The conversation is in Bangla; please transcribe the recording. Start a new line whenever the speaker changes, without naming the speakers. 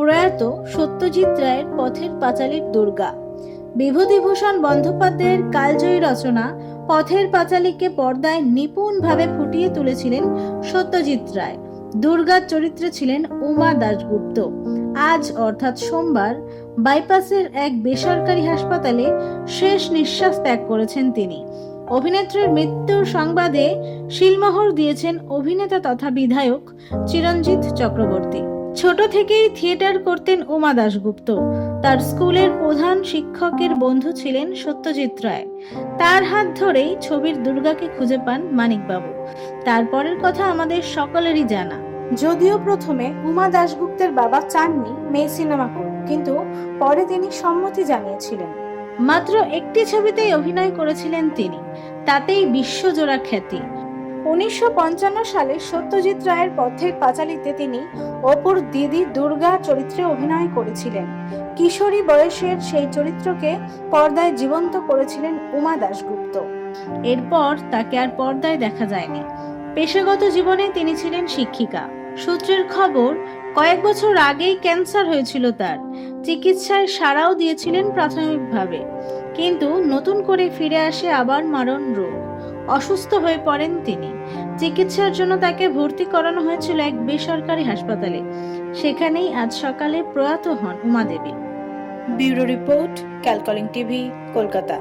প্রয়াত সত্যজিৎ রায়ের পথের পাঁচালীর দুর্গা। বিভূতিভূষণ বন্দ্যোপাধ্যায়ের কালজয়ী রচনা পথের পাঁচালীকে পর্দায় নিপুণভাবে ফুটিয়ে তুলেছিলেন সত্যজিৎ রায়। দুর্গার চরিত্রে ছিলেন উমা দাশগুপ্ত। আজ অর্থাৎ সোমবার বাইপাসের এক বেসরকারি হাসপাতালে শেষ নিঃশ্বাস ত্যাগ করেছেন তিনি। অভিনেত্রীর মৃত্যুর সংবাদে শিলমোহর দিয়েছেন অভিনেতা তথা বিধায়ক চিরঞ্জিত চক্রবর্তী। ছোট থেকেই থিয়েটার করতেন উমা দাশগুপ্ত। তার স্কুলের প্রধান শিক্ষকের বন্ধু ছিলেন সত্যজিৎ রায়। তার হাত ধরেই ছবির দুর্গাকে খুঁজে পান মানিকবাবু। তারপরের কথা আমাদের সকলেরই জানা।
যদিও প্রথমে উমা দাশগুপ্তের বাবা চাননি মেয়ে সিনেমা করুক কিন্তু পরে তিনি সম্মতি জানিয়েছিলেন।
মাত্র একটি ছবিতেই অভিনয় করেছিলেন তিনি। তাতেই বিশ্বজোড়া খ্যাতি।
উনিশশো পঞ্চান্ন সালে সত্যজিৎ রায়ের পথের পাঁচালিতে তিনি অপুর দিদি দুর্গা চরিত্রে অভিনয় করেছিলেন। কিশোরী বয়সের সেই চরিত্রকে পর্দায় জীবন্ত করেছিলেন উমা দাশগুপ্ত।
এরপর তাকে আর পর্দায় দেখা যায়নি। পেশাগত জীবনে তিনি ছিলেন শিক্ষিকা। সূত্রের খবর, কয়েক বছর আগেই ক্যান্সার হয়েছিল তার। চিকিৎসায় সারাও দিয়েছিলেন প্রাথমিকভাবে। কিন্তু নতুন করে ফিরে আসে আবার মারণ রোগ। অসুস্থ হয়ে পড়েন তিনি। চিকিৎসার জন্য তাকে ভর্তি করানো হয়েছিল এক বেসরকারি হাসপাতালে। সেখানেই আজ সকালে প্রয়াত হন উমাদেবী
ব্যুরো রিপোর্ট, ক্যালকলিং টিভি, কলকাতা।